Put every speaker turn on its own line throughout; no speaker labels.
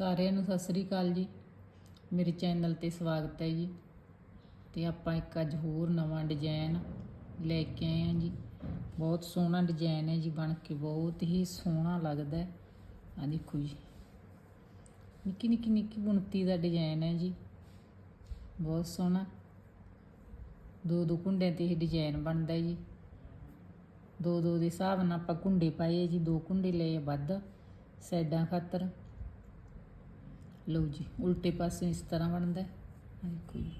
ਸਾਰਿਆਂ ਨੂੰ ਸਤਿ ਸ੍ਰੀ ਅਕਾਲ ਜੀ। ਮੇਰੇ ਚੈਨਲ ਤੇ ਸਵਾਗਤ ਹੈ ਜੀ। ਤੇ ਆਪਾਂ ਇੱਕ ਅੱਜ ਹੋਰ ਨਵਾਂ ਡਿਜ਼ਾਈਨ ਲੈ ਕੇ ਆਏ ਹਾਂ ਜੀ। ਬਹੁਤ ਸੋਹਣਾ ਡਿਜ਼ਾਈਨ ਹੈ ਜੀ, ਬਣ ਕੇ ਬਹੁਤ ਹੀ ਸੋਹਣਾ ਲੱਗਦਾ ਹੈ। ਆ ਦੇਖੋ ਜੀ। ਨਿੱਕੀ ਨਿੱਕੀ ਨਿੱਕੀ ਬੁਣਤੀ ਦਾ ਡਿਜ਼ਾਈਨ ਹੈ ਜੀ। ਬਹੁਤ ਸੋਹਣਾ। ਦੋ ਦੋ ਕੁੰਡਿਆਂ ਤੇ ਇਹ ਡਿਜ਼ਾਈਨ ਬਣਦਾ ਹੈ ਜੀ। ਦੋ ਦੋ ਦੇ ਹਿਸਾਬ ਨਾਲ ਆਪਾਂ ਕੁੰਡੇ ਪਾਏ ਜੀ। ਦੋ ਕੁੰਡੇ ਲਏ ਵੱਧ। ਸਾਈਡਾਂ ਖਾਤਰ। ਲਓ ਜੀ, ਉਲਟੇ ਪਾਸੇ ਇਸ ਤਰ੍ਹਾਂ ਬਣਦਾ ਹੈ। ਦੇਖੋ ਜੀ,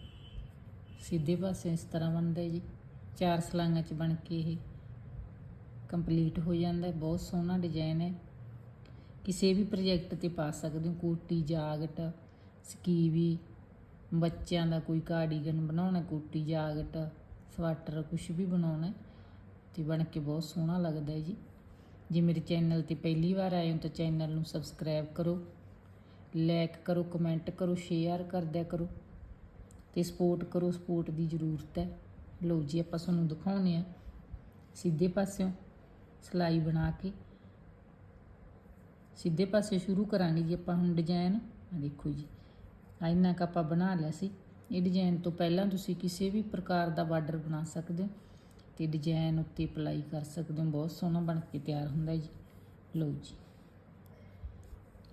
ਸਿੱਧੇ ਪਾਸੇ ਇਸ ਤਰ੍ਹਾਂ ਬਣਦਾ ਜੀ। ਚਾਰ ਸਲਾਈਆਂ 'ਚ ਬਣ ਕੇ ਇਹ ਕੰਪਲੀਟ ਹੋ ਜਾਂਦਾ ਬਹੁਤ ਸੋਹਣਾ ਡਿਜ਼ਾਈਨ ਹੈ। ਕਿਸੇ ਵੀ ਪ੍ਰੋਜੈਕਟ ਤੇ ਪਾ ਸਕਦੇ ਹੋ, ਕੋਟੀ, ਜਾਗਟ, ਸਕੀਵੀ, ਬੱਚਿਆਂ ਦਾ ਕੋਈ ਕਾਰਡੀਗਨ ਬਣਾਉਣਾ ਕੋਟੀ, ਜਾਗਟ, ਸਵਾਟਰ ਕੁਝ ਵੀ ਬਣਾਉਣਾ ਹੈ, ਤੇ ਬਣ ਕੇ ਬਹੁਤ ਸੋਹਣਾ ਲੱਗਦਾ ਹੈ ਜੀ। ਜੇ ਮੇਰੇ ਚੈਨਲ ਤੇ ਪਹਿਲੀ ਵਾਰ ਆਏ ਹੋ ਤਾਂ ਚੈਨਲ ਨੂੰ ਸਬਸਕ੍ਰਾਈਬ ਕਰੋ। ਲਾਈਕ ਕਰੋ ਕਮੈਂਟ ਕਰੋ ਸ਼ੇਅਰ ਕਰਦਿਆ ਕਰੋ ਤੇ ਸਪੋਰਟ ਕਰੋ ਸਪੋਰਟ ਦੀ ਜ਼ਰੂਰਤ ਹੈ। ਲਓ ਜੀ, ਆਪਾਂ ਤੁਹਾਨੂੰ ਦਿਖਾਉਨੇ ਆ ਸਿੱਧੇ ਪਾਸਿਓਂ ਸਲਾਈ ਬਣਾ ਕੇ ਸਿੱਧੇ ਪਾਸੇ ਸ਼ੁਰੂ ਕਰਾਂਗੇ ਜੀ ਆਪਾਂ ਹੁਣ ਡਿਜ਼ਾਈਨ ਆ ਦੇਖੋ ਜੀ ਆ ਇੰਨਾ ਕੁ ਆਪਾਂ ਬਣਾ ਲਿਆ ਸੀ। ਇਹ ਡਿਜ਼ਾਈਨ ਤੋਂ ਪਹਿਲਾਂ ਤੁਸੀਂ ਕਿਸੇ ਵੀ ਪ੍ਰਕਾਰ ਦਾ ਬਾਰਡਰ ਬਣਾ ਸਕਦੇ ਹੋ ਤੇ ਡਿਜ਼ਾਈਨ ਉੱਤੇ ਅਪਲਾਈ ਕਰ ਸਕਦੇ ਹੋ। ਬਹੁਤ ਸੋਹਣਾ ਬਣ ਕੇ ਤਿਆਰ ਹੁੰਦਾ ਜੀ। ਲਓ ਜੀ।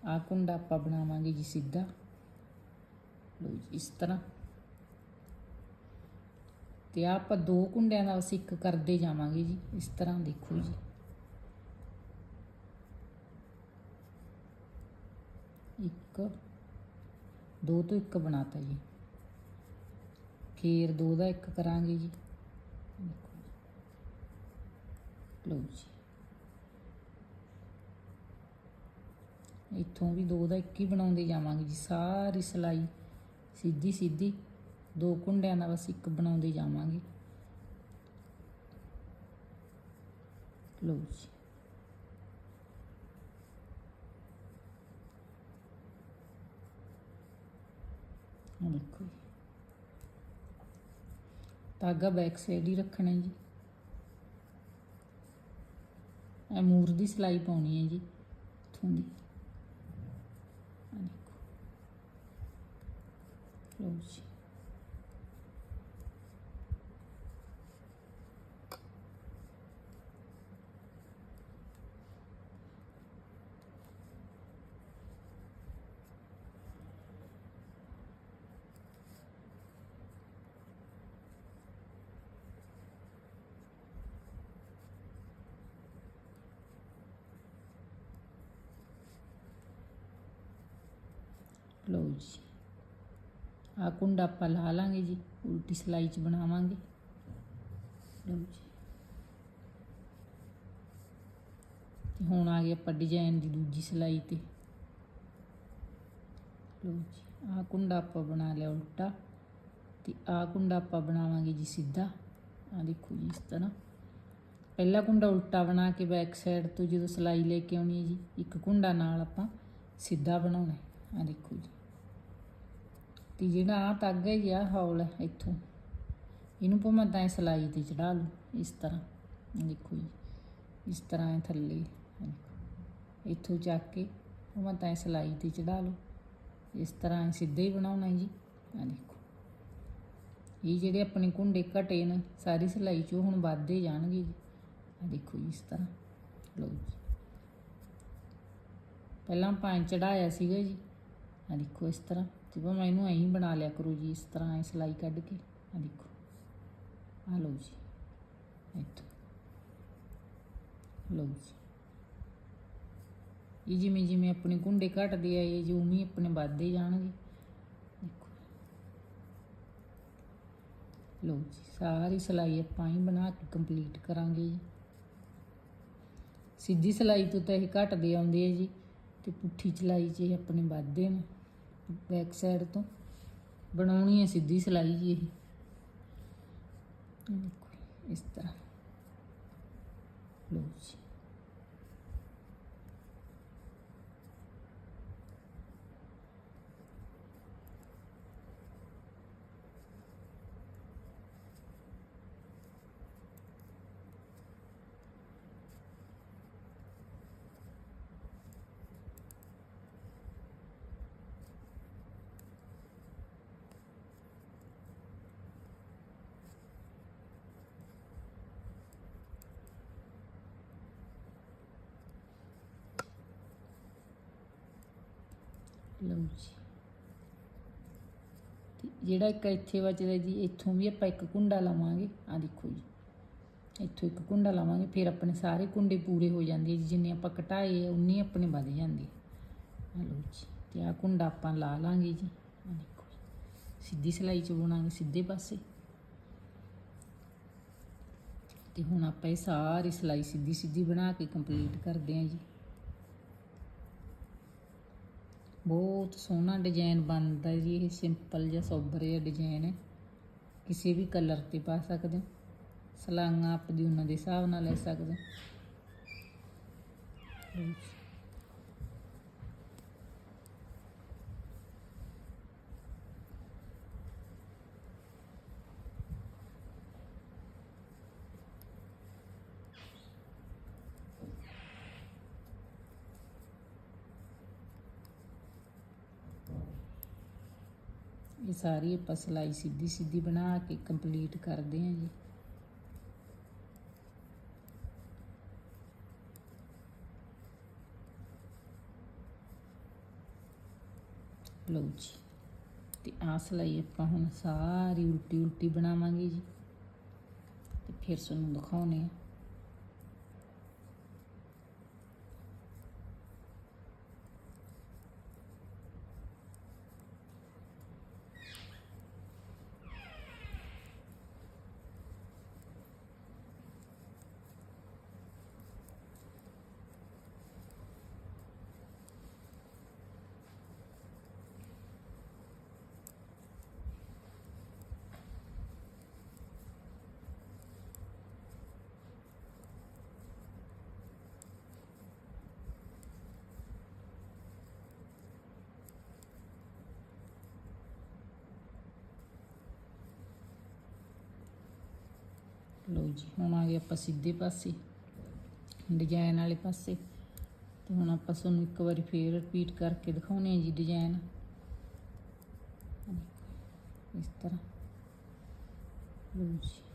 ਆ ਕੁੰਡਾ ਆਪਾਂ ਬਣਾਵਾਂਗੇ ਜੀ ਸਿੱਧਾ। ਲਓ ਜੀ, ਇਸ ਤਰ੍ਹਾਂ। ਤੇ ਆਹ ਆਪਾਂ ਦੋ ਕੁੰਡਿਆਂ ਦਾ ਅਸੀਂ ਇੱਕ ਕਰਦੇ ਜਾਵਾਂਗੇ ਜੀ, ਇਸ ਤਰ੍ਹਾਂ ਦੇਖੋ ਜੀ। ਇੱਕ, ਦੋ ਤੋਂ ਇੱਕ ਬਣਾਤਾ ਜੀ। ਫੇਰ ਦੋ ਦਾ ਇੱਕ ਕਰਾਂਗੇ ਜੀ। ਦੇਖੋ ਜੀ। ਲਓ ਜੀ। ਇੱਥੋਂ ਵੀ ਦੋ ਦਾ ਇੱਕ ਹੀ ਬਣਾਉਂਦੇ ਜਾਵਾਂਗੇ ਜੀ, ਸਾਰੀ ਸਲਾਈ ਸਿੱਧੀ ਸਿੱਧੀ ਦੋ ਕੁੰਡਿਆਂ ਦਾ ਬਸ ਇੱਕ ਬਣਾਉਂਦੇ ਜਾਵਾਂਗੇ। ਲਓ ਜੀ। ਦੇਖੋ ਜੀ। ਧਾਗਾ ਬੈਕ ਸਾਈਡ ਹੀ ਰੱਖਣਾ ਜੀ। ਇਹ ਮੂਰ ਦੀ ਸਲਾਈ ਪਾਉਣੀ ਹੈ ਜੀ, ਇੱਥੋਂ ਦੀ ਆਹ ਦੇਖੋ ਲਓ ਜੀ ਲਓ ਜੀ ਆ ਕੁੰਡਾ ਆਪਾਂ ਲਾ ਲਾਂਗੇ ਜੀ, ਉਲਟੀ ਸਲਾਈ ਚ ਬਣਾਵਾਂਗੇ। ਲਓ ਜੀ। ਤੇ ਹੁਣ ਆ ਗਏ ਆਪਾਂ ਡਿਜ਼ਾਈਨ ਦੀ ਦੂਜੀ ਸਲਾਈ ਤੇ। ਲਓ ਜੀ ਆ ਕੁੰਡਾ ਆਪਾਂ ਬਣਾ ਲਿਆ ਉਲਟਾ। ਤੇ ਆ ਕੁੰਡਾ ਆਪਾਂ ਬਣਾਵਾਂਗੇ ਜੀ ਸਿੱਧਾ। ਆ ਦੇਖੋ ਜੀ ਇਸ ਤਰ੍ਹਾਂ। ਪਹਿਲਾ ਕੁੰਡਾ ਉਲਟਾ ਬਣਾ ਕੇ ਬੈਕ ਸਾਈਡ ਤੋਂ ਜਦੋਂ ਸਲਾਈ ਲੈ ਕੇ ਆਉਣੀ ਹੈ ਜੀ, ਇੱਕ ਕੁੰਡਾ ਨਾਲ ਆਪਾਂ ਸਿੱਧਾ ਬਣਾਉਣਾ ਆ ਦੇਖੋ ਜੀ। ਤੇ ਜਿਹੜਾ ਆ ਤਾਗਾ ਹੈ ਆ ਹੌਲ ਹੈ ਇੱਥੋਂ। ਇਹਨੂੰ ਭਾਵੇਂ ਤਾਂ ਇਹ ਸਲਾਈ ਤੇ ਚੜਾ ਲਓ ਇਸ ਤਰ੍ਹਾਂ। ਦੇਖੋ ਜੀ, ਇਸ ਤਰ੍ਹਾਂ ਹੈ ਥੱਲੇ ਦੇਖੋ। ਇੱਥੋਂ ਚੱਕ ਕੇ ਭਾਵੇਂ ਤਾਂ ਇਹ ਸਲਾਈ ਤੇ ਚੜਾ ਲਓ ਇਸ ਤਰ੍ਹਾਂ ਇਹ ਸਿੱਧਾ ਹੀ ਬਣਾਉਣਾ ਜੀ। ਆ ਦੇਖੋ। ਇਹ ਜਿਹੜੇ ਆਪਣੇ ਕੁੰਡੇ ਘਟੇ ਨੇ, ਸਾਰੀ ਸਲਾਈ ਚੋਂ ਹੁਣ ਵੱਧਦੇ ਜਾਣਗੇ ਜੀ। ਆ ਦੇਖੋ ਜੀ, ਇਸ ਤਰ੍ਹਾਂ। ਲਓ ਜੀ। ਪਹਿਲਾਂ ਪਾਂ ਚੜਾਇਆ ਸੀਗਾ ਜੀ। ਆ ਦੇਖੋ ਇਸ ਤਰ੍ਹਾਂ। ਤੇ ਭਾਵੇਂ ਇਹਨੂੰ ਐਂ ਬਣਾ ਲਿਆ ਕਰੋ ਜੀ, ਇਸ ਤਰ੍ਹਾਂ ਐ ਸਲਾਈ ਕੱਢ ਕੇ। ਆ ਦੇਖੋ। ਆ ਲਓ ਜੀ। ਇੱਥੋਂ। ਲਓ ਜੀ। ਇਹ ਜਿਵੇਂ ਜਿਵੇਂ ਆਪਣੇ ਗੁੰਡੇ ਘਟਦੇ ਆ, ਇਹ ਜੋ ਉਵੇਂ ਆਪਣੇ ਵੱਧਦੇ ਜਾਣਗੇ। ਦੇਖੋ। ਲਓ ਜੀ, ਸਾਰੀ ਸਲਾਈ ਆਪਾਂ ਹੀ ਬਣਾ ਕੇ ਕੰਪਲੀਟ ਕਰਾਂਗੇ ਜੀ। ਸਿੱਧੀ ਸਲਾਈ ਤੋਂ ਤਾਂ ਇਹ ਘਟਦੇ ਆਉਂਦੇ ਆ ਜੀ, ਤੇ ਪੁੱਠੀ ਚਲਾਈ 'ਚ ਇਹ ਆਪਣੇ ਵੱਧਦੇ ਨੇ। ਬੈਕ ਸਾਈਡ ਤੋਂ। ਬਣਾਉਣੀ ਹੈ ਸਿੱਧੀ ਸਲਾਈ ਜੀ ਇਹ। ਦੇਖੋ ਇਸ ਤਰ੍ਹਾਂ। ਲਓ ਜੀ। ਲਓ ਜੀ। ਤੇ ਜਿਹੜਾ ਇੱਕ ਇੱਥੇ ਬਚਦਾ ਜੀ, ਇੱਥੋਂ ਵੀ ਆਪਾਂ ਇੱਕ ਕੁੰਡਾ ਲਾਵਾਂਗੇ। ਆ ਦੇਖੋ ਜੀ, ਇੱਥੋਂ ਇੱਕ ਕੁੰਡਾ ਲਾਵਾਂਗੇ, ਫਿਰ ਆਪਣੇ ਸਾਰੇ ਕੁੰਡੇ ਪੂਰੇ ਹੋ ਜਾਂਦੇ ਜੀ। ਜਿੰਨੇ ਆਪਾਂ ਘਟਾਏ ਆ, ਉਨੀ ਆਪਣੇ ਵੱਧ ਜਾਂਦੇ ਆ। ਲਓ ਜੀ, ਤੇ ਆ ਕੁੰਡਾ ਆਪਾਂ ਲਾ ਲਾਂਗੇ ਜੀ। ਆ ਦੇਖੋ ਜੀ। ਸਿੱਧੀ ਸਿਲਾਈ ਚ ਬੁਣਾਂਗੇ, ਸਿੱਧੇ ਪਾਸੇ। ਤੇ ਹੁਣ ਆਪਾਂ ਇਹ ਸਾਰੀ ਸਿਲਾਈ ਸਿੱਧੀ ਸਿੱਧੀ ਬਣਾ ਕੇ ਕੰਪਲੀਟ ਕਰਦੇ ਹਾਂ ਜੀ। ਬਹੁਤ ਸੋਹਣਾ ਡਿਜ਼ਾਈਨ ਬਣਦਾ ਜੀ, ਇਹ ਸਿੰਪਲ ਜਿਹਾ ਸੋਬਰ ਜਿਹਾ ਡਿਜ਼ਾਈਨ ਹੈ। ਕਿਸੇ ਵੀ ਕਲਰ ਤੇ ਪਾ ਸਕਦੇ ਹੋ। ਸਲਾਂਗਾ ਆਪ ਉਹਨਾਂ ਦੇ ਹਿਸਾਬ ਨਾਲ ਲੈ ਸਕਦੇ ਹੋ। ਇਹ ਸਾਰੀ ਆਪਾਂ ਸਿਲਾਈ ਸਿੱਧੀ ਸਿੱਧੀ ਬਣਾ ਕੇ ਕੰਪਲੀਟ ਕਰਦੇ ਹਾਂ ਜੀ। ਲਓ ਜੀ, ਤੇ ਆਹ ਸਿਲਾਈ ਆਪਾਂ ਹੁਣ ਸਾਰੀ ਉਲਟੀ ਉਲਟੀ ਬਣਾਵਾਂਗੇ ਜੀ। ਤੇ ਫਿਰ ਤੁਹਾਨੂੰ ਦਿਖਾਉਣੇ ਆ ਲਓ ਜੀ, ਹੁਣ ਆ ਗਏ ਆਪਾਂ ਸਿੱਧੇ ਪਾਸੇ ਡਿਜ਼ਾਈਨ ਵਾਲੇ ਪਾਸੇ। ਤੇ ਹੁਣ ਆਪਾਂ ਤੁਹਾਨੂੰ ਇੱਕ ਵਾਰੀ ਫੇਰ ਰਿਪੀਟ ਕਰਕੇ ਦਿਖਾਉਣੇ ਆ ਜੀ ਡਿਜ਼ਾਈਨ ਇਸ ਤਰ੍ਹਾਂ। ਲਓ ਜੀ।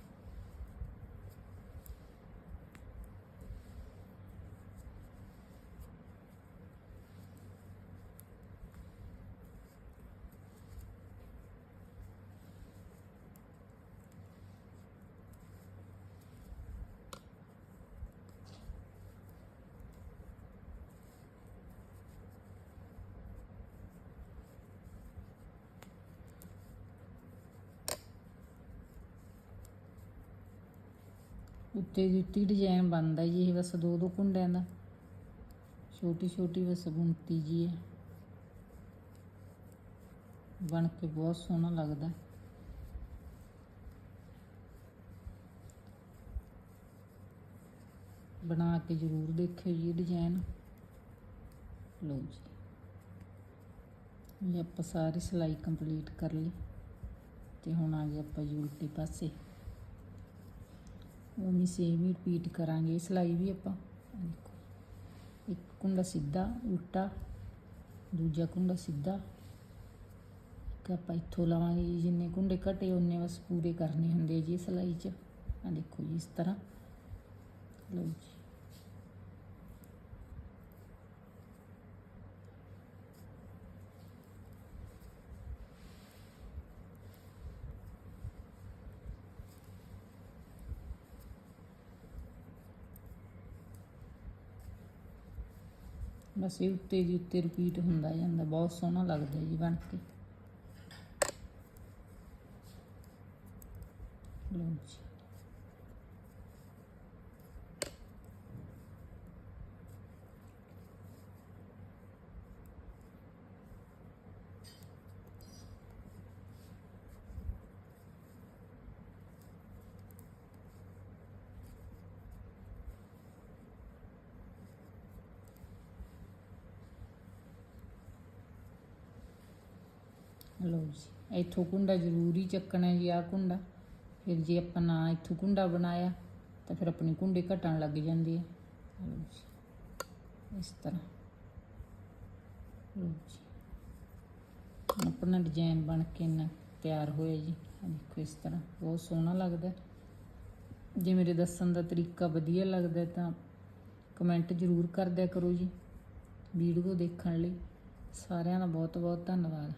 ਉੱਤੇ ਜੁੱਤੀ ਉੱਤੀ ਡਿਜ਼ਾਈਨ ਬਣਦਾ ਜੀ, ਇਹ ਬਸ ਦੋ ਦੋ ਕੁੰਡਿਆਂ ਦਾ। ਛੋਟੀ ਛੋਟੀ ਬਸ ਬੁਣਤੀ ਜੀ ਹੈ ਬਣ ਕੇ ਬਹੁਤ ਸੋਹਣਾ ਲੱਗਦਾ। ਬਣਾ ਕੇ ਜ਼ਰੂਰ ਦੇਖਿਓ ਜੀ ਡਿਜ਼ਾਈਨ ਲਓ ਜੀ। ਇਹ ਆਪਾਂ ਸਾਰੀ ਸਿਲਾਈ ਕੰਪਲੀਟ ਕਰ ਲਈ। ਤੇ ਹੁਣ ਆ ਗਏ ਆਪਾਂ ਜੀ ਉਲਟੇ ਪਾਸੇ। ਉਵੇਂ ਸੇਮ ਹੀ ਰਿਪੀਟ ਕਰਾਂਗੇ ਸਿਲਾਈ ਵੀ ਆਪਾਂ। ਦੇਖੋ। ਇੱਕ ਕੁੰਡਾ ਸਿੱਧਾ, ਉਲਟਾ, ਦੂਜਾ ਕੁੰਡਾ ਸਿੱਧਾ। ਇੱਕ ਆਪਾਂ ਇੱਥੋਂ ਲਾਵਾਂਗੇ ਜੀ, ਜਿੰਨੇ ਕੁੰਡੇ ਘਟੇ ਉਹਨੇ ਬਸ ਪੂਰੇ ਕਰਨੇ ਹੁੰਦੇ ਜੀ ਸਿਲਾਈ 'ਚ। ਆ ਦੇਖੋ ਜੀ ਇਸ ਤਰ੍ਹਾਂ। ਲਓ ਜੀ। ਬਸ ਇਹ ਉੱਤੇ ਜੀ ਉੱਤੇ ਰਿਪੀਟ ਹੁੰਦਾ ਜਾਂਦਾ, ਬਹੁਤ ਸੋਹਣਾ ਲੱਗਦਾ ਜੀ ਬਣ ਕੇ। ਲਓ ਜੀ। ਲਓ ਜੀ, ਇੱਥੋਂ ਕੁੰਡਾ ਜ਼ਰੂਰੀ ਚੱਕਣਾ ਜੀ ਆ ਕੁੰਡਾ। ਫਿਰ ਜੇ ਆਪਾਂ ਨਾ ਇੱਥੋਂ ਕੁੰਡਾ ਬਣਾਇਆ, ਤਾਂ ਫਿਰ ਆਪਣੇ ਕੁੰਡੇ ਘਟਣ ਲੱਗ ਜਾਂਦੇ ਆ। ਲਓ ਜੀ, ਇਸ ਤਰ੍ਹਾਂ। ਲਓ ਜੀ, ਆਪਣਾ ਡਿਜ਼ਾਈਨ ਬਣ ਕੇ ਨਾ ਤਿਆਰ ਹੋਇਆ ਜੀ। ਦੇਖੋ ਇਸ ਤਰ੍ਹਾਂ, ਬਹੁਤ ਸੋਹਣਾ ਲੱਗਦਾ। ਜੇ ਮੇਰੇ ਦੱਸਣ ਦਾ ਤਰੀਕਾ ਵਧੀਆ ਲੱਗਦਾ ਤਾਂ ਕਮੈਂਟ ਜ਼ਰੂਰ ਕਰਦਿਆ ਕਰੋ ਜੀ, ਵੀਡੀਓ ਦੇਖਣ ਲਈ। ਸਾਰਿਆਂ ਦਾ ਬਹੁਤ ਬਹੁਤ ਧੰਨਵਾਦ।